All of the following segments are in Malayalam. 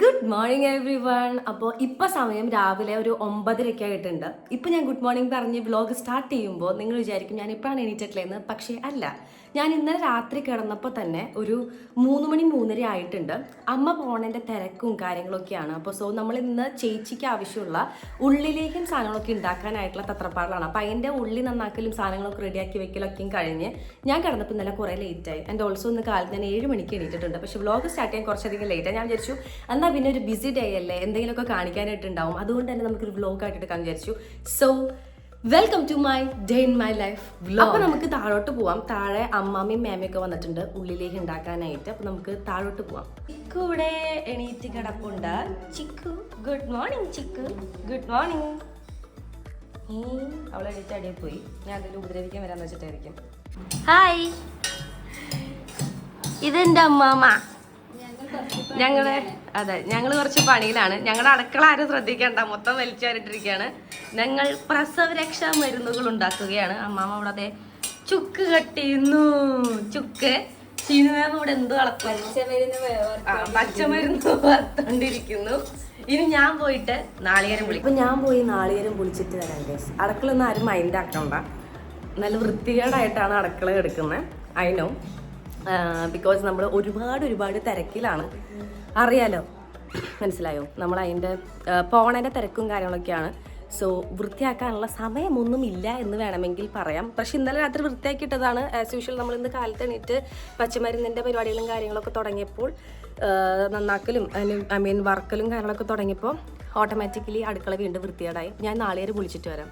ഗുഡ് മോർണിംഗ് എവ്രി വൺ അപ്പോൾ ഇപ്പോൾ സമയം രാവിലെ ഒരു ഒമ്പതരയ്ക്ക് ആയിട്ടുണ്ട് ഇപ്പോൾ ഞാൻ ഗുഡ് മോർണിംഗ് പറഞ്ഞ് വ്ലോഗ് സ്റ്റാർട്ട് ചെയ്യുമ്പോൾ നിങ്ങൾ വിചാരിക്കും ഞാൻ ഇപ്പോഴാണ് എണീറ്റിട്ടില്ലെന്ന് പക്ഷേ അല്ല. ഞാൻ ഇന്നലെ രാത്രി കിടന്നപ്പോൾ തന്നെ ഒരു മൂന്ന് മണി മൂന്നര ആയിട്ടുണ്ട്. അമ്മ പോണേന്റെ തിരക്കും കാര്യങ്ങളൊക്കെയാണ്. അപ്പോൾ സോ നമ്മൾ ഇന്ന് ചേച്ചിക്ക് ആവശ്യമുള്ള ഉള്ളിലേക്കും സാധനങ്ങളൊക്കെ ഉണ്ടാക്കാനായിട്ടുള്ള തത്രപ്പാടിലാണ്. അപ്പോൾ അതിന്റെ ഉള്ളി നന്നാക്കലും സാധനങ്ങളൊക്കെ റെഡിയാക്കി വെക്കലൊക്കെയും കഴിഞ്ഞ് ഞാൻ കിടന്നപ്പോൾ ഇന്നലെ കുറേ ലേറ്റായി ആൻഡ് ഓൾസോ ഇന്ന് കാലത്ത് ഞാൻ ഏഴ് മണിക്ക് എണീറ്റിട്ടുണ്ട്. പക്ഷേ വ്ലോഗ് സ്റ്റാർട്ട് ചെയ്യാൻ കുറച്ചധികം ലേറ്റായി ഞാൻ വിചാരിച്ചു എന്നാൽ പിന്നെ ഒരു ബിസി ഡേ അല്ലേ? എന്തെങ്കിലുമൊക്കെ കാണിക്കാനായിട്ടുണ്ടാവും. അതുകൊണ്ട് തന്നെ നമുക്കൊരു വ്ലോഗ് ആയിട്ട് എടുക്കാൻ വിചാരിച്ചു. So welcome to my day in my life അപ്പൊ നമുക്ക് താഴോട്ട് പോവാം. താഴെ അമ്മാമ്മയും മേമയൊക്കെ വന്നിട്ടുണ്ട് ഉള്ളിലേക്ക് ഉണ്ടാക്കാനായിട്ട്. അപ്പൊ നമുക്ക് താഴോട്ട് പോവാം. ചിക്കു ഇവിടെ എണീറ്റ് കിടപ്പുണ്ട്. Chikku good morning Chikku. Good morning അവളെ എണീറ്റ് അടിയിൽ പോയി. ഞാൻ അതിൽ ഉപദ്രവിക്കാൻ വരാന്ന് വെച്ചിട്ടായിരിക്കും. ഹായ് ഇതെന്റെ അമ്മാമ്മ. ഞങ്ങൾ അതെ ഞങ്ങൾ കുറച്ച് പണിയിലാണ്. ഞങ്ങളുടെ അടുക്കള ആരും ശ്രദ്ധിക്കേണ്ട. മൊത്തം വലിച്ചാരിട്ടിരിക്കുകയാണ് ഞങ്ങൾ പ്രസവരക്ഷാ മരുന്നുകൾ ഉണ്ടാക്കുകയാണ്. അമ്മാമ്മ അവിടെ അതെ ചുക്ക് കട്ടിയുന്നു ചുക്ക്. ചീനുമാമ ഇവിടെ എന്തോ പച്ചമരുന്ന് വറുത്തോണ്ടിരിക്കുന്നു. ഇനി ഞാൻ പോയിട്ട് നാളികേരം വിളിക്കും ഇപ്പൊ ഞാൻ പോയി നാളികേരം വിളിച്ചിട്ട് വരാം ഗൈസ് അടുക്കളൊന്നും ആരും മൈൻഡ് ആക്കണ്ട. നല്ല വൃത്തികേടായിട്ടാണ് അടുക്കള എടുക്കുന്നത് അതിനോ ബിക്കോസ് നമ്മൾ ഒരുപാട് ഒരുപാട് തിരക്കിലാണ്. അറിയാലോ? മനസ്സിലായോ? നമ്മൾ അതിന്റെ പോണേന്റെ തിരക്കും കാര്യങ്ങളൊക്കെയാണ്. സോ വൃത്തിയാക്കാനുള്ള സമയമൊന്നും ഇല്ല എന്ന് വേണമെങ്കിൽ പറയാം. പക്ഷെ ഇന്നലെ രാത്രി വൃത്തിയാക്കിയിട്ടതാണ്. ആസ് യൂഷ്വൽ നമ്മൾ ഇന്ന് കാലത്ത് എണീറ്റ് പച്ചമരുന്നിന്റെ പരിപാടികളും കാര്യങ്ങളൊക്കെ തുടങ്ങിയപ്പോൾ നന്നാക്കലും ഐ മീൻ വർക്കലും കാര്യങ്ങളൊക്കെ തുടങ്ങിയപ്പോൾ ഓട്ടോമാറ്റിക്കലി അടുക്കള വീണ്ടും വൃത്തികേടായി. ഞാൻ നാളെ വിളിച്ചിട്ട് വരാം.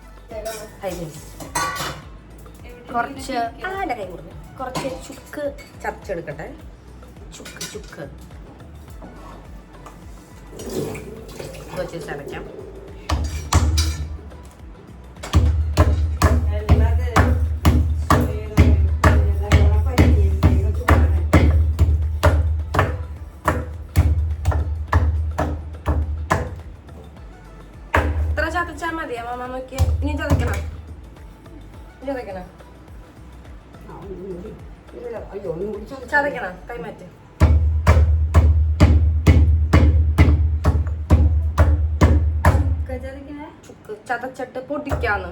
കുറച്ച് ആടെ കൈ കൊടുക്കും. കുറച്ച് ചുക്ക് ചതച്ചെടുക്കട്ടെ. ചുക്ക് ചുക്ക്. വെച്ച് ചതയ്ക്കാം ഇത്ര ചതച്ചാ മതിയാ? നോക്കിയാൽ ഇനി ചതക്കണം. ഇനി ചതക്കണം ചതക്കണം കൈമാറ്റ് ചുക്ക് ചതച്ചിട്ട് പൊട്ടിക്കാന്ന്.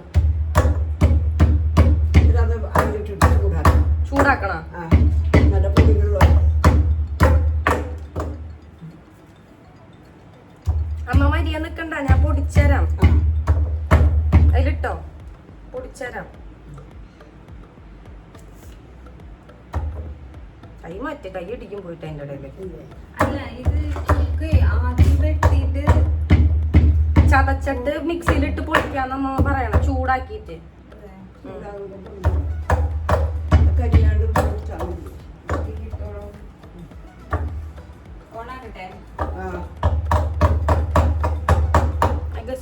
ചൂടാക്കണ. അമ്മ മരിയ നിക്കണ്ട ഞാൻ പൊടിച്ചേരാം. അതിലിട്ടോ? പൊടിച്ചേരാം. കൈ മാറ്റി കൈ ഇടിക്കും പോയിട്ട് അതിന്റെ ഇടയിൽ അല്ല ഇത് ചുക്ക് ആദ്യം വെട്ടിയിട്ട് ചതച്ചിട്ട് മിക്സിയിലിട്ട് പൊടിക്കാന്നമ്മ പറയണം. ചൂടാക്കിയിട്ട്.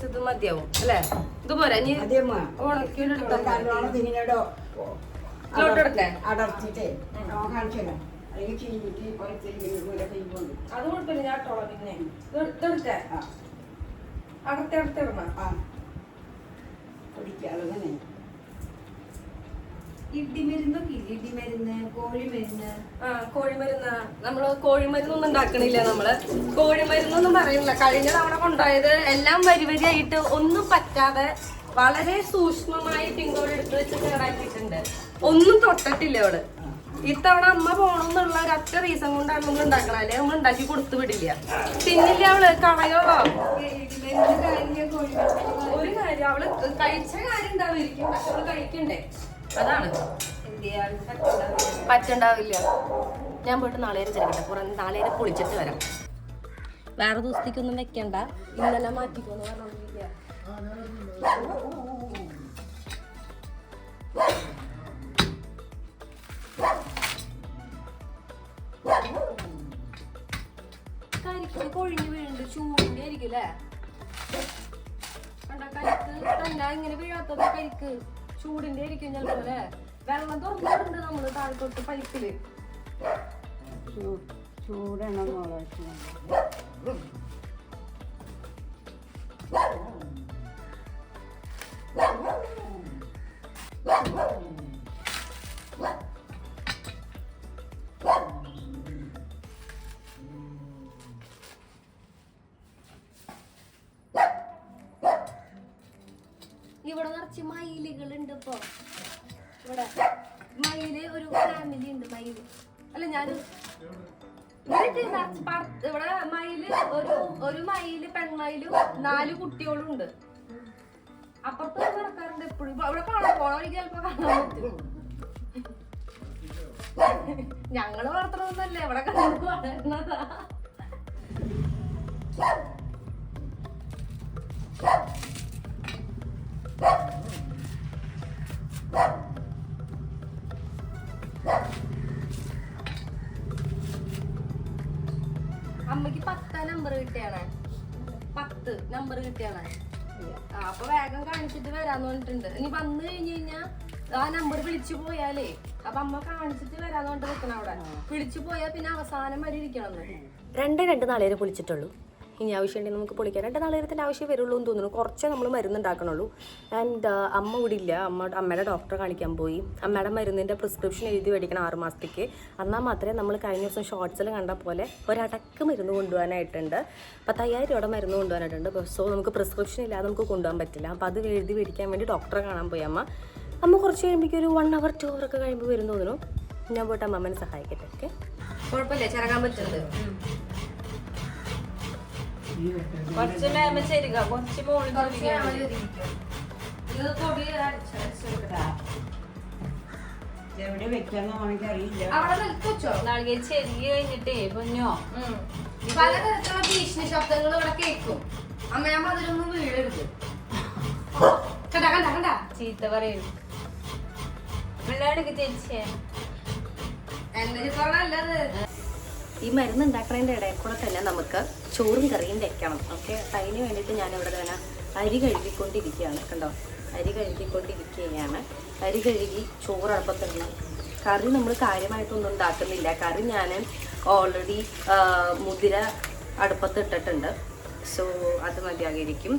ഇത് മതിയാവും അല്ലേ? ഇത് പോരാ ഇനി ഉണക്കിയിട്ടെടുത്താ? അടർത്തിട്ടേ കാണിച്ചല്ലോ അല്ലെങ്കിൽ അത് ഞാൻ ഇട്ടോളാം പിന്നെ ആ. പൊടിക്കാതെ ഇടിമരുന്നൊക്കെ ഇടിമരുന്ന് കോഴിമരുന്ന് ആ കോഴിമരുന്ന് നമ്മൾ കോഴിമരുന്നൊന്നും ഉണ്ടാക്കണില്ല നമ്മൾ. കോഴിമരുന്നൊന്നും പറയുന്നില്ല. കഴിഞ്ഞ തവണ കൊണ്ടുപോയത് എല്ലാം വരി വരിയായിട്ട് ഒന്നും പറ്റാതെ വളരെ സൂക്ഷ്മമായി പിങ്കോട് എടുത്ത് വെച്ച് കേടാക്കിയിട്ടുണ്ട്. ഒന്നും തൊട്ടിട്ടില്ല അവൾ. ഇത്തവണ അമ്മ പോണെന്നുള്ള ഒരൊറ്റ റീസൺ കൊണ്ടാണ് നമ്മൾ ഉണ്ടാക്കണം അല്ലെങ്കിൽ നമ്മൾ ഉണ്ടാക്കി കൊടുത്തു വിടില്ല. പിന്നില്ല അവൾ കളയോളോ ഒരു കാര്യം അവൾ കഴിച്ച കാര്യം ഉണ്ടാവുമായിരിക്കും. പക്ഷെ അവൾ കഴിക്കണ്ടേ? അതാണ്. പറ്റുണ്ടാവില്ല. ഞാൻ പോയിട്ട് നാളേരം ചെല്ലട്ടെ കുറെ നാളേരം പൊളിച്ചിട്ട് വരാം. വേറെ ദിവസത്തേക്കൊന്നും വെക്കണ്ട. ഇന്നലെ മാറ്റിക്കോന്ന് പറഞ്ഞോണ്ടിരിക്കുക കരിക്ക് കൊഴിഞ്ഞ് വീഴുന്നുണ്ട് ചൂടിന്റെ ആയിരിക്കും അല്ലേ? കണ്ട കരിക്ക് തന്നെ ഇങ്ങനെ വീഴാത്തത് കരിക്ക് ചൂടിന്റെ ആയിരിക്കും ചിലപ്പോ അല്ലേ? വെള്ളം തുറന്നിട്ടുണ്ട് നമ്മൾ താഴത്തോട്ട് പൈപ്പിൽ. ചൂടാണ് മോളെ ഒരു ഉണ്ട് മയിൽ. അല്ല ഞാൻ ഇവിടെ മയിൽ ഒരു ഒരു മയിൽ പെൺമയിലും നാല് കുട്ടികളും ഉണ്ട് അപ്പുറത്ത് നടക്കാറുണ്ട് എപ്പോഴും. ഇവിടെ കാണാൻ പോണ ചിലപ്പോ കാണാൻ പറ്റും. ഞങ്ങൾ വളർത്തണമെന്നല്ലേ ഇവിടെ വളരണതാ അമ്മയ്ക്ക് പത്താ നമ്പർ കിട്ടിയാണ്. പത്ത് നമ്പർ കിട്ടിയാണ്. ആ അപ്പൊ വേഗം കാണിച്ചിട്ട് വരാന്ന് പറഞ്ഞിട്ടുണ്ട്. ഇനി വന്നു കഴിഞ്ഞു കഴിഞ്ഞാ ആ നമ്പർ വിളിച്ചു പോയാലേ അപ്പൊ അമ്മ കാണിച്ചിട്ട് വരാന്ന് പറഞ്ഞിട്ട് നിൽക്കണം അവിടെ. വിളിച്ചു പോയാൽ പിന്നെ അവസാനം വരെ ഇരിക്കണം. രണ്ട് രണ്ട് നാളേരെ പൊളിച്ചിട്ടുള്ളൂ ഇനി ആവശ്യമുണ്ടെങ്കിൽ നമുക്ക് പൊളിക്കാൻ രണ്ട് നാളേരത്തിന്റെ ആവശ്യം വരുള്ളൂ എന്ന് തോന്നുന്നു. കുറച്ചേ നമ്മൾ മരുന്നുണ്ടാക്കണുള്ളൂ. ആൻഡ് അമ്മ ഇവിടെ ഇല്ല. അമ്മ അമ്മയുടെ ഡോക്ടറെ കാണിക്കാൻ പോയി. അമ്മയുടെ മരുന്നിന്റെ പ്രിസ്ക്രിപ്ഷൻ എഴുതി മേടിക്കണം ആറ് മാസത്തേക്ക്. എന്നാൽ മാത്രമേ നമ്മൾ കഴിഞ്ഞ ദിവസം ഷോർട്സിൽ കണ്ട പോലെ ഒരടക്ക് മരുന്ന് കൊണ്ടുപോകാനായിട്ടുണ്ട്. പത്തയ്യായിരം രൂപയുടെ മരുന്ന് കൊണ്ടുപോകാനായിട്ടുണ്ട്. സോ നമുക്ക് പ്രിസ്ക്രിപ്ഷൻ ഇല്ലാതെ നമുക്ക് കൊണ്ടുപോകാൻ പറ്റില്ല. അപ്പോൾ അത് എഴുതി മേടിക്കാൻ വേണ്ടി ഡോക്ടറെ കാണാൻ പോയി അമ്മ. അമ്മ കുറച്ച് കഴിയുമ്പോഴേക്കും ഒരു വൺ അവർ ടു അവർ ഒക്കെ കഴിയുമ്പോൾ വരുന്നു തോന്നുന്നു. ഞാൻ പോയിട്ട് അമ്മമ്മനെ സഹായിക്കട്ടെ. ഓക്കെ കുഴപ്പമില്ല. ചിറകാൻ പറ്റുന്നത് കുറച്ച് മേമ ചേരുക കുറച്ച് എവിടെ വെക്കാന്ന് എനിക്കറിയില്ല കഴിഞ്ഞിട്ടേ പൊന്നോ. പലതരത്തിലുള്ള ഭീഷണി ശബ്ദങ്ങൾ ഇവിടെ കേൾക്കും. അമ്മയമ്മ അതിലൊന്നും വീഴരുത്. കണ്ട കണ്ട കണ്ട. ചീത്ത പറയൂ. പിള്ളേർക്ക് എന്റെ പറഞ്ഞല്ലത് ഈ മരുന്ന് ഉണ്ടാക്കുന്നതിന്റെ ഇടയിൽ കൂടെ തന്നെ നമുക്ക് ചോറും കറിയും വെക്കണം ഓക്കെ അപ്പം അതിന് വേണ്ടിയിട്ട് ഞാൻ ഇവിടെ തന്നെ അരി കഴുകിക്കൊണ്ടിരിക്കുകയാണ്. കണ്ടോ? അരി കഴുകിക്കൊണ്ടിരിക്കുകയാണ്. അരി കഴുകി ചോറ് അടുപ്പത്തിടണം കറി നമ്മൾ കാര്യമായിട്ടൊന്നും ഉണ്ടാക്കുന്നില്ല. കറി ഞാൻ ഓൾറെഡി മുതിര അടുപ്പത്ത് ഇട്ടിട്ടുണ്ട് സോ അത് മതിയാകിരിക്കും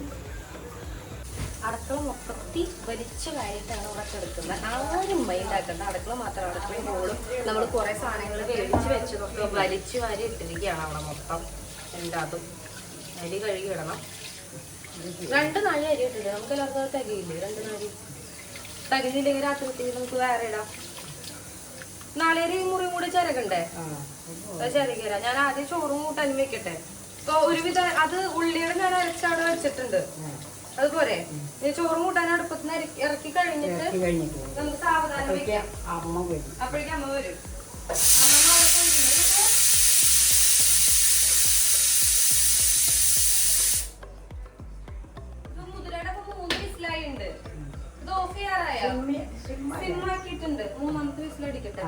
അടുക്കള മൊത്തത്തിൽ വലിച്ചു കഴിഞ്ഞിട്ടാണ് ഇവിടെ കിടക്കുന്നത്. ആരും മൈൻഡാക്കണ്ട അടുക്കള മാത്രം അടുക്കളയും പോളും നമ്മൾ കുറെ സാധനങ്ങൾ വേവിച്ച് വെച്ചതൊക്കെ വലിച്ചു വാരി ഇട്ടിരിക്കുകയാണ് അവിടെ മൊത്തം. എല്ലാതും അരി കഴുകി ഇടണം. രണ്ട് നാഴി അരി ഇട്ടിട്ട് നമുക്ക് എല്ലാവർക്കും തികയില്ലേ? രണ്ട് നാഴി. തികഞ്ഞില്ലെങ്കിൽ രാത്രിക്ക് നമുക്ക് വേറെ ഇടാം. നാളേരി മുറിയും കൂടി ചിരകണ്ടേ? ചിരകര ഞാൻ ആദ്യം ചോറും കൂട്ടാനും വെക്കട്ടെ. അപ്പൊ ഒരുവിധം അത് ഉള്ളിയുടെ ഞാൻ അരച്ചവിടെ വെച്ചിട്ടുണ്ട്. അതുപോലെ ചോറും കൂട്ടാൻ അടുപ്പത്ത് നിന്ന് ഇറക്കി- കഴിഞ്ഞിട്ട് നമുക്ക് സാവധാനം വെക്കാം. അപ്പോഴേക്കും അമ്മ വരും. സിമ്മാക്കിയിട്ടുണ്ട് മൂന്നാമത്തെ വിസിലടിക്കട്ടെ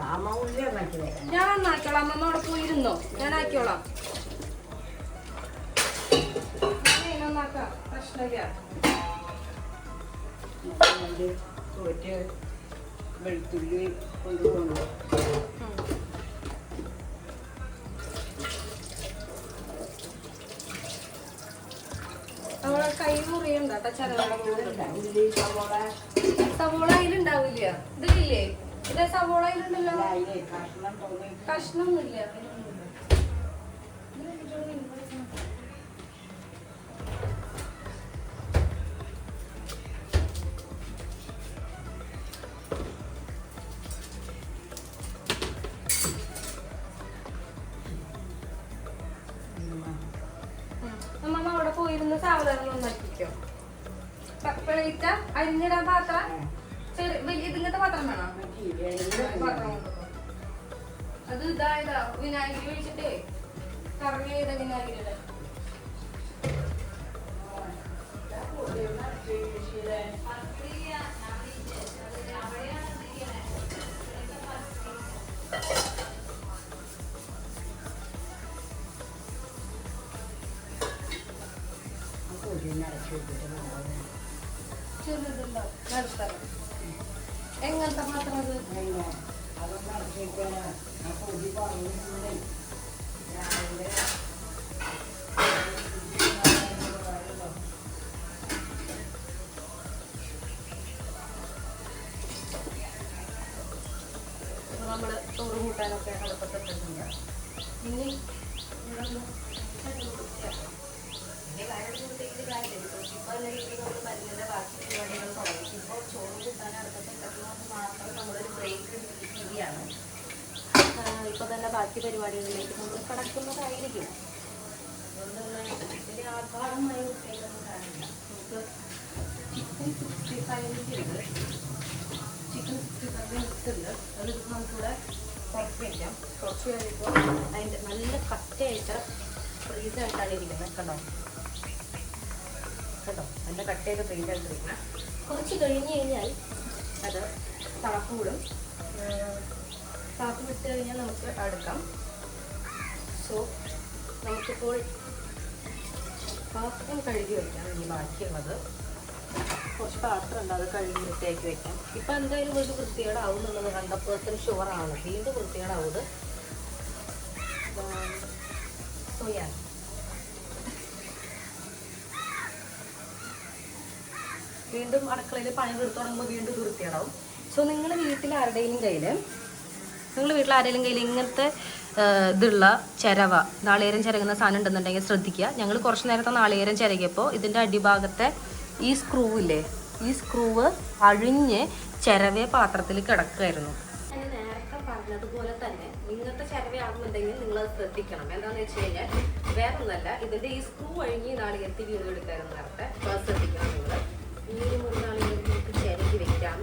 ഞാൻ നന്നാക്കിയോളാം. അമ്മമ്മ അവിടെ പോയിരുന്നോ? ഞാൻ ആക്കിയോളാം. നന്നാക്കാം. പ്രശ്നമില്ല. വെളുത്തുള്ളി കൊണ്ടുപോകണം സവോള സവോള അതിലുണ്ടാവില്ല. ഇതില്ലേ ഇത് സവോള അതിലുണ്ടല്ലോ. അതിലെ കഷ്ണം തോന്നി പാത്രം കൊണ്ടുപോ. അത് ഇതായതാ വിനാഗിരി ഒഴിച്ചിട്ടേ കറങ്ങി വിനാഗിരിയുടെ എങ്ങനത്തെ മാത്രം അത്? പറഞ്ഞിട്ടുണ്ടെങ്കിൽ ചോറ് കൂട്ടാനൊക്കെ അടുപ്പത്തിട്ടുണ്ട് ഇനി ഇവിടെ ഒന്ന് ചട്ടി കുത്തിയാ. വലിയ കാര്യം ഒന്നും പ്രത്യേകിച്ച് കാര്യമില്ല. ഇപ്പൊ ഇപ്പൊ നല്ല രീതിയിൽ നമ്മൾ മരുന്നിന്റെ ബാക്കി പരിപാടികൾ തുടങ്ങും ബാക്കി പരിപാടികളിലേക്ക് നമ്മൾ കടക്കുന്നതായിരിക്കും അതുകൊണ്ട് തന്നെ ഇതിന്റെ ആഘാതമായ കുട്ടികളൊന്നും കാണില്ല നമുക്ക് ചിക്കൻ സിക്സ്റ്റി ഫൈവിന്റെ ചിക്കൻ സിക്സ്റ്റി ഫൈവ് ഇട്ടുണ്ട് അത് നമുക്കിവിടെ കുറച്ച് വയ്ക്കാം കുറച്ച് കഴിയുമ്പോൾ അതിന്റെ നല്ല കട്ടയായിട്ട് ഫ്രീസായിട്ടാണ് ഇരിക്കുന്നത്. കണ്ടോ? കേട്ടോ നല്ല കട്ടയൊക്കെ ഫ്രീസായിട്ട് ഇരിക്കുന്നത് കുറച്ച് കഴിഞ്ഞ് കഴിഞ്ഞാൽ അത് തളപ്പ് വിടും. തളപ്പ് വിട്ട് കഴിഞ്ഞാൽ നമുക്ക് അടുക്കാം. സോ നമുക്കിപ്പോൾ പാത്രം കഴുകി വയ്ക്കാം ഇനി ബാക്കിയുള്ളത് കുറച്ച് പാത്രം ഉണ്ട് അത് കഴുകി വൃത്തിയാക്കി വെക്കാം. ഇപ്പം എന്തായാലും ഒരു വൃത്തികേടാവും എന്നുള്ളത് ഹൺഡ്രഡ് പേഴ്സന്റ് ഷുവറാണ് വീണ്ടും വൃത്തികേടാവും സോ യാ വീണ്ടും അടുക്കളയിൽ പണി തീർത്ത് തുടങ്ങുമ്പോൾ വീണ്ടും തീർത്തിയാടാവും സോ നിങ്ങൾ വീട്ടിൽ ആരുടെയും കയ്യിൽ നിങ്ങൾ വീട്ടിൽ ആരുടെയും കയ്യിൽ ഇങ്ങനത്തെ ഇതുള്ള ചിരവ നാളികേരം ചിരകുന്ന സാധനം ഉണ്ടെന്നുണ്ടെങ്കിൽ ശ്രദ്ധിക്കുക. ഞങ്ങൾ കുറച്ച് നേരത്തെ നാളികേരം ചിരകിയപ്പോൾ ഇതിന്റെ അടിഭാഗത്തെ ഈ സ്ക്രൂവില്ലേ ഈ സ്ക്രൂവ് അഴിഞ്ഞ് ചിരവേ പാത്രത്തിൽ കിടക്കുമായിരുന്നു ഇങ്ങനത്തെ ചരവയാണെന്നുണ്ടെങ്കിൽ നിങ്ങൾ അത് ശ്രദ്ധിക്കണം. എന്താണെന്ന് വെച്ച് കഴിഞ്ഞാൽ വേറെ ഒന്നല്ല ഇതിന്റെ ഈ സ്ക്രൂ അഴിഞ്ഞ് എത്തി വീട് എടുക്കാൻ നേരത്തെ അപ്പോൾ ശ്രദ്ധിക്കണം നിങ്ങൾ ഈ ഒരു മൂന്ന് നാളികേരം നമുക്ക് ചിരകി വെക്കാം.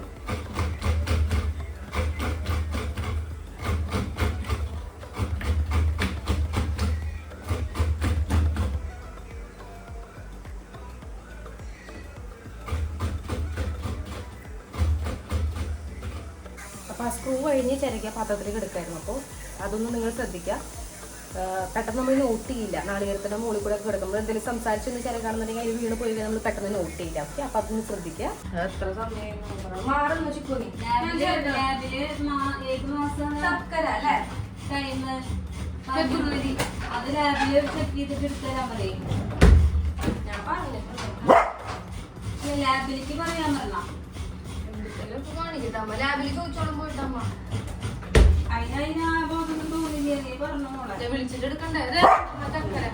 അപ്പോൾ ആ സ്ക്രൂ കഴിഞ്ഞ് ചിരകിയ പാത്രത്തിലേക്ക് എടുക്കായിരുന്നു. അപ്പോൾ അതൊന്നും നിങ്ങൾ ശ്രദ്ധിക്കുക. പെട്ടെന്ന് നമ്മൾ നോട്ട് ചെയ്യില്ല. നാളികേരത്തിന്റെ മുകളിൽ കൂടെ ഒക്കെ കിടക്കുമ്പോൾ എന്തെങ്കിലും സംസാരിച്ചൊന്ന് ചിരകാണെന്നുണ്ടെങ്കിൽ അതിൽ വീണ് പോയി നമ്മൾ പെട്ടെന്ന് നോട്ട് ചെയ്യില്ല. ഓക്കെ അപ്പം അതൊന്ന് ശ്രദ്ധിക്കുക. എത്ര സമയം മാറുന്നു ചിക്കുനി ലാബിൽ ലാബിൽ മാ- ഏത് മാസം ശർക്കര അല്ലേ? ടൈം. ഫെബ്രുവരി. അത് ലാബിൽ ചെക്ക് ചെയ്തിട്ട് എടുത്തരാൻ പറയും. ഞാൻ പറഞ്ഞിട്ടുണ്ട്. ലാബിലേക്ക് പറയാൻ പറഞ്ഞ. കാണിക്കട്ടമ്മ ലാബിൽ ചോദിച്ചോളം പോയിട്ടമ്മ വിളിച്ചിട്ട് എടുക്കണ്ടേ? ഇത് ചക്കര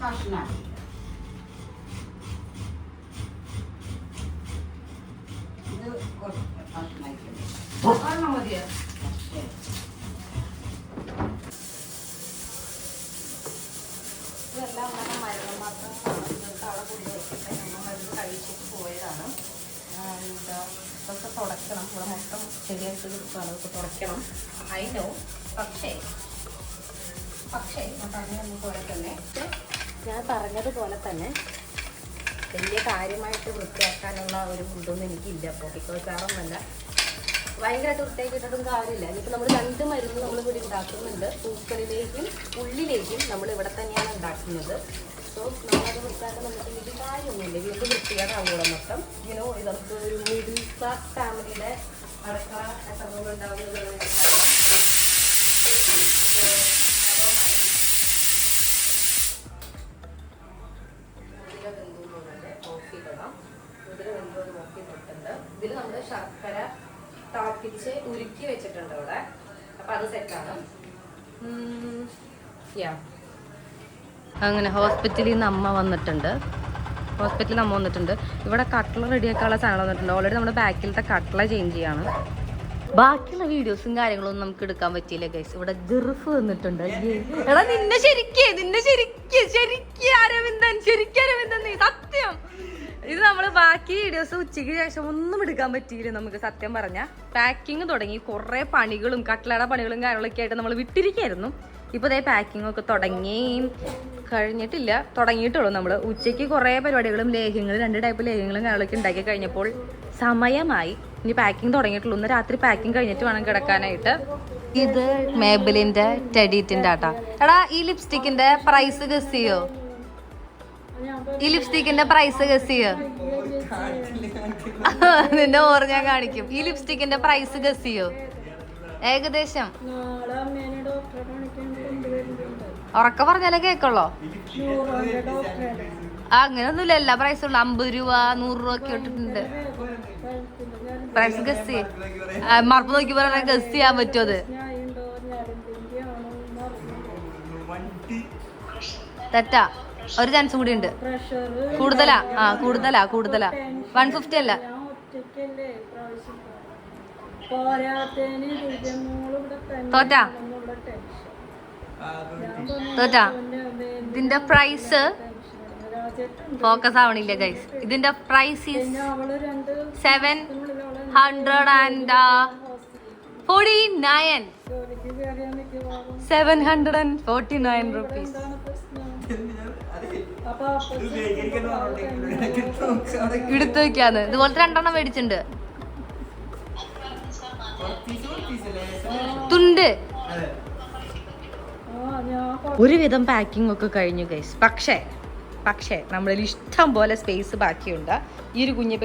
കഷ്ണം. ഇത് പറഞ്ഞാൽ മതിയോ ഇതെല്ലാം നമ്മുടെ മരുന്ന് മാത്രമാണ് ഇതൊക്കെ അവിടെ കൊണ്ടുവച്ചിട്ട് നമ്മൾ മരുന്ന് കഴിച്ചിട്ട് പോയതാണ് And, uh, ഇതൊക്കെ തുടയ്ക്കണം ഇവിടെ മൊത്തം ശരിയായിട്ട് കിട്ടുകയാണ് ഐ നോ പക്ഷേ പക്ഷേ ഞാൻ പറഞ്ഞതുപോലെ തന്നെ ഞാൻ പറഞ്ഞതുപോലെ തന്നെ വലിയ കാര്യമായിട്ട് വൃത്തിയാക്കാനുള്ള ഒരു ഇതൊന്നും എനിക്കില്ല അപ്പോൾ ബിക്കോസ് വേറൊന്നല്ല ഭയങ്കരമായിട്ട് വൃത്തിയാക്കിയിട്ടൊന്നും കാര്യമില്ല. ഇനിയിപ്പോൾ നമ്മൾ രണ്ട് മരുന്ന് നമ്മൾ ഇവിടെ ഉണ്ടാക്കുന്നുണ്ട്. പൂക്കളിലേക്കും ഉള്ളിലേക്കും നമ്മൾ ഇവിടെ തന്നെയാണ് ഉണ്ടാക്കുന്നത്. സോ നമ്മളത് വൃത്തിയാക്കാൻ നമുക്ക് വലിയ കാര്യമൊന്നുമില്ല. വീണ്ടും വൃത്തികേടാവുക മൊത്തം. ഇങ്ങനെ ഇത് നമുക്ക് ഒരു മിഡിൽ ക്ലാസ് ഫാമിലിയുടെ നമ്മൾ ശർക്കര വെച്ചിട്ടുണ്ട് അത് അങ്ങനെ ഹോസ്പിറ്റലിൽ നിന്ന് അമ്മ വന്നിട്ടുണ്ട്. ഹോസ്പിറ്റലിൽ നമ്മൾ വന്നിട്ടുണ്ട്. ഇവിടെ കട്ട്ള റെഡിയാക്കാനുള്ള സാധനം വന്നിട്ടുണ്ട്. ഓൾറെഡി നമ്മുടെ ബാക്കിലത്തെ കട്ട്ള ചേഞ്ച് ചെയ്യാണ്. ബാക്കിയുള്ള വീഡിയോസും കാര്യങ്ങളും ഒന്നും നമുക്ക് എടുക്കാൻ പറ്റിയില്ല ഗൈസ് ഇവിടെ ഗിർഫ് വന്നിട്ടുണ്ട്. എടാ നിന്നെ ശരിക്കേ നിന്നെ ശരിക്ക് ശരിക്ക് അരവിന്ദൻ ശരിക്കും അരവിന്ദൻ നീ സത്യം. ഇത് നമ്മൾ ബാക്കി വീഡിയോസ് ഉച്ചയ്ക്ക് ശേഷം ഒന്നും എടുക്കാൻ പറ്റിയില്ല നമുക്ക് സത്യം പറഞ്ഞ. പാക്കിങ് തുടങ്ങി. കുറേ പണികളും കട്ട്ലട പണികളും കാര്യങ്ങളൊക്കെ ആയിട്ട് നമ്മൾ വിട്ടിരിക്കായിരുന്നു. ഇപ്പൊ ദേ പാക്കിംഗ് ഒക്കെ തുടങ്ങി കഴിഞ്ഞിട്ടില്ല. തുടങ്ങിയിട്ടുള്ളൂ നമ്മൾ ഉച്ചയ്ക്ക് കുറേ പരിപാടികളും ലേഹ്യങ്ങളും രണ്ട് ടൈപ്പ് ലേഹ്യങ്ങളും കാര്യങ്ങളൊക്കെ ഉണ്ടാക്കി കഴിഞ്ഞപ്പോൾ സമയമായി. ഇനി പാക്കിംഗ് തുടങ്ങിയിട്ടുള്ളൂ. ഇന്ന് രാത്രി പാക്കിംഗ് കഴിഞ്ഞിട്ട് വേണം കിടക്കാനായിട്ട്. ഇത് മേബിലിന്റെ ടെഡീറ്റിന്റെ ആട്ടാ. എടാ ഈ ലിപ്സ്റ്റിക്കിന്റെ പ്രൈസ് ഗസ് ചെയ്യോ? ഈ ലിപ്സ്റ്റിക്കിന്റെ പ്രൈസ് ഗസ് ചെയ്യോ? നിന്റെ ഓർ ഞാൻ കാണിക്കും. ഈ ലിപ്സ്റ്റിക്കിന്റെ പ്രൈസ് ഗസ് ചെയ്യോ? ഏകദേശം. ഉറക്ക പറഞ്ഞാലേ കേക്കുള്ളോ? അങ്ങനൊന്നുമില്ല. എല്ലാ പ്രൈസും ഉള്ളു അമ്പത് രൂപ നൂറ് രൂപ ഒക്കെ ഇട്ടിട്ടുണ്ട്. പ്രൈസ് ഗസ് മറപ്പ് നോക്കി പറഞ്ഞാൽ ഗസ് ചെയ്യാൻ പറ്റുമോ അത്. തെറ്റാ. ഒരു ചാൻസ് കൂടി ഉണ്ട്. കൂടുതലാ? ആ കൂടുതലാ കൂടുതലാ. വൺ ഫിഫ്റ്റി അല്ല. തോറ്റാ? തോറ്റാ ഇതിന്റെ പ്രൈസ് ഫോക്കസ് ആവണില്ല ഗൈസ് ഇതിന്റെ price is seven hundred and forty nine seven hundred and forty nine rupees എടുത്തു ഇതുപോലത്തെ രണ്ടെണ്ണം മേടിച്ചിട്ടുണ്ട്. തുണ്ട്. ഒരുവിധം പാക്കിംഗ് ഒക്കെ കഴിഞ്ഞു ഗൈസ് പക്ഷേ പക്ഷേ നമ്മളിൽ ഇഷ്ടം പോലെ സ്പേസ് ബാക്കിയുണ്ട്. ഈ ഒരു കുഞ്ഞു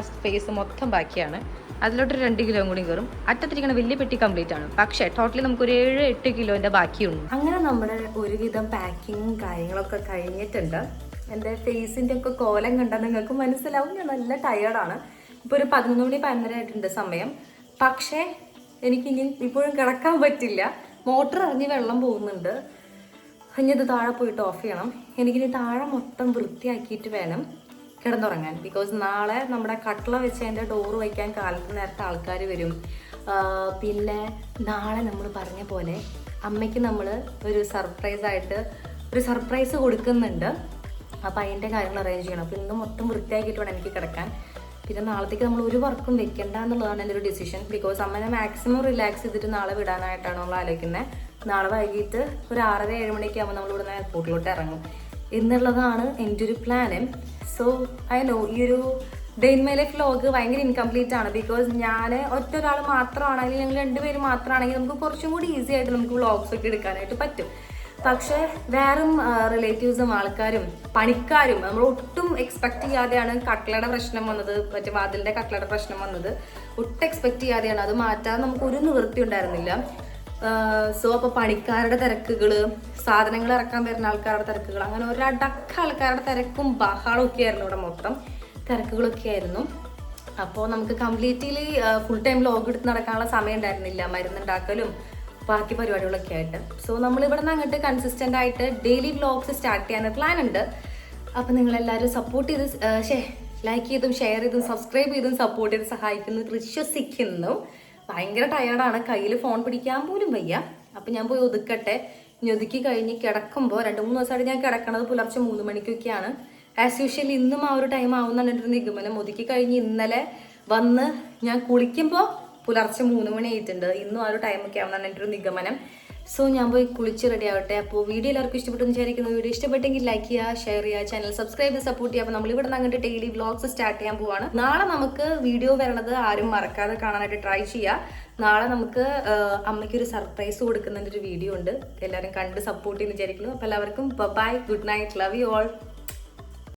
സ്പേസ് മൊത്തം ബാക്കിയാണ്. അതിലോട്ട് രണ്ട് കിലോ കൂടി കയറും അറ്റത്തിരിക്കണ വലിയ പെട്ടി കംപ്ലീറ്റ് ആണ്. പക്ഷേ ടോട്ടലി നമുക്ക് ഒരു ഏഴ് എട്ട് കിലോന്റെ ബാക്കിയുണ്ട്. അങ്ങനെ നമ്മുടെ ഒരുവിധം പാക്കിങ്ങും കാര്യങ്ങളൊക്കെ കഴിഞ്ഞിട്ടുണ്ട്. എന്റെ ഫേസിന്റെ ഒക്കെ കോലം കണ്ടാൽ നിങ്ങൾക്ക് മനസ്സിലാവും. ഞാൻ നല്ല ടയേർഡാണ് ഇപ്പോൾ ഒരു പതിനൊന്ന് മണി പതിനൊന്നര ആയിട്ടുണ്ട് സമയം. പക്ഷേ എനിക്കിനി ഇപ്പോഴും കിടക്കാൻ പറ്റില്ല. മോട്ടർ ഇറങ്ങി വെള്ളം പോകുന്നുണ്ട്. ഇനി ഇത് താഴെ പോയിട്ട് ഓഫ് ചെയ്യണം. എനിക്കിനി താഴെ മൊത്തം വൃത്തിയാക്കിയിട്ട് വേണം കിടന്നുറങ്ങാൻ. ബിക്കോസ് നാളെ നമ്മുടെ കട്ടള വെച്ച് അതിന്റെ ഡോറ് വയ്ക്കാൻ കാലത്ത് നേരത്തെ ആൾക്കാർ വരും. പിന്നെ നാളെ നമ്മൾ പറഞ്ഞ പോലെ അമ്മയ്ക്ക് നമ്മൾ ഒരു സർപ്രൈസ് ആയിട്ട് ഒരു സർപ്രൈസ് കൊടുക്കുന്നുണ്ട്. അപ്പോൾ അതിന്റെ കാര്യങ്ങൾ അറേഞ്ച് ചെയ്യണം. അപ്പോൾ ഇന്ന് മൊത്തം വൃത്തിയാക്കിയിട്ട് വേണം എനിക്ക് കിടക്കാൻ. പിന്നെ നാളത്തേക്ക് നമ്മൾ ഒരു വർക്കും വെക്കണ്ട എന്നുള്ളതാണ് എന്റെ ഒരു ഡിസിഷൻ ബിക്കോസ് അമ്മനെ മാക്സിമം റിലാക്സ് ചെയ്തിട്ട് നാളെ വിടാനായിട്ടാണ് നമ്മൾ ആലോചിക്കുന്നത് നാളെ വൈകിട്ട് ഒരു ആറര ഏഴ് മണിയൊക്കെ ആകുമ്പോൾ നമ്മൾ ഇവിടുന്ന് എയർപോർട്ടിലോട്ട് ഇറങ്ങും. എന്നുള്ളതാണ് എന്റെ ഒരു പ്ലാന് സോ ഐ നോ ഈ ഒരു day in my life vlog ഭയങ്കര ഇൻകംപ്ലീറ്റ് ആണ്. ബിക്കോസ് ഞാൻ ഒറ്റ ഒരാൾ മാത്രമാണെങ്കിൽ ഞങ്ങൾ രണ്ടുപേരും മാത്രമാണെങ്കിൽ നമുക്ക് കുറച്ചും കൂടി ഈസി ആയിട്ട് നമുക്ക് വ്ളോഗ്സ് ഒക്കെ എടുക്കാനായിട്ട് പറ്റും. പക്ഷേ വേറും റിലേറ്റീവ്സും ആൾക്കാരും പണിക്കാരും നമ്മൾ ഒട്ടും എക്സ്പെക്ട് ചെയ്യാതെയാണ് കട്ട്ലയുടെ പ്രശ്നം വന്നത് മറ്റേ വാതിലിന്റെ കട്ട്ലയുടെ പ്രശ്നം വന്നത്. ഒട്ടും എക്സ്പെക്ട് ചെയ്യാതെയാണ്. അത് മാറ്റാൻ നമുക്ക് ഒരു നിവൃത്തി ഉണ്ടായിരുന്നില്ല. സോ അപ്പോൾ പണിക്കാരുടെ തിരക്കുകൾ സാധനങ്ങൾ ഇറക്കാൻ വരുന്ന ആൾക്കാരുടെ തിരക്കുകൾ അങ്ങനെ ഒരടക്ക ആൾക്കാരുടെ തിരക്കും ബഹളവും ഒക്കെ ആയിരുന്നു ഇവിടെ മൊത്തം. തിരക്കുകളൊക്കെ ആയിരുന്നു. അപ്പോൾ നമുക്ക് കംപ്ലീറ്റ്ലി ഫുൾ ടൈം ലോഗ് എടുത്ത് നടക്കാനുള്ള സമയം ഉണ്ടായിരുന്നില്ല. മരുന്നുണ്ടാക്കലും ബാക്കി പരിപാടികളൊക്കെ ആയിട്ട്. സോ നമ്മൾ ഇവിടെ നിന്ന് അങ്ങോട്ട് കൺസിസ്റ്റന്റ് ആയിട്ട് ഡെയിലി വ്ലോഗ്സ് സ്റ്റാർട്ട് ചെയ്യാൻ പ്ലാൻ ഉണ്ട്. അപ്പം നിങ്ങളെല്ലാവരും സപ്പോർട്ട് ചെയ്ത് ഷേ ലൈക്ക് ചെയ്തും ഷെയർ ചെയ്തും സബ്സ്ക്രൈബ് ചെയ്തും സപ്പോർട്ട് ചെയ്ത് സഹായിക്കുന്നു വിശ്വസിക്കുന്നു. ഭയങ്കര ടയേർഡാണ് കയ്യിൽ ഫോൺ പിടിക്കാൻ പോലും വയ്യ. അപ്പം ഞാൻ പോയി ഒതുക്കട്ടെ. ഇനി ഒതുക്കി കഴിഞ്ഞ് കിടക്കുമ്പോൾ രണ്ട് മൂന്ന് ദിവസമായിട്ട് ഞാൻ കിടക്കണത് പുലർച്ചെ മൂന്ന് മണിക്കൊക്കെയാണ്. ആസ് യൂഷ്വൽ ഇന്നും ആ ഒരു ടൈം ആവുന്നാണ് എന്റെ ഒരു നിഗമനം. ഒതുക്കി കഴിഞ്ഞ് ഇന്നലെ വന്ന് ഞാൻ കുളിക്കുമ്പോൾ പുലർച്ചെ മൂന്ന് മണി ആയിട്ടുണ്ട്. ഇന്നും ആ ഒരു ടൈമൊക്കെ ആവുന്നതാണ് എന്റെ ഒരു നിഗമനം. സോ ഞാൻ പോയി കുളിച്ച് റെഡി ആവട്ടെ. അപ്പോൾ വീഡിയോ എല്ലാവർക്കും ഇഷ്ടപ്പെട്ടെന്ന് വിചാരിക്കുന്നു. വീഡിയോ ഇഷ്ടപ്പെട്ടെങ്കിൽ ലൈക്ക് ചെയ്യുക ഷെയർ ചെയ്യുക ചാനൽ സബ്സ്ക്രൈബ് ചെയ്ത് സപ്പോർട്ട് ചെയ്യുക. അപ്പോൾ നമ്മൾ ഇവിടെ നിന്ന് അങ്ങോട്ട് ഡെയിലി വ്ളോഗ്സ് സ്റ്റാർട്ട് ചെയ്യാൻ പോവാണ്. നാളെ നമുക്ക് വീഡിയോ വരണത് ആരും മറക്കാതെ കാണാനായിട്ട് ട്രൈ ചെയ്യുക നാളെ നമുക്ക് അമ്മയ്ക്കൊരു സർപ്രൈസ് കൊടുക്കുന്നതിന്റെ ഒരു വീഡിയോ ഉണ്ട്. എല്ലാവരും കണ്ട് സപ്പോർട്ട് ചെയ്യുന്ന വിചാരിക്കുന്നു. അപ്പോൾ എല്ലാവർക്കും bye good night love you all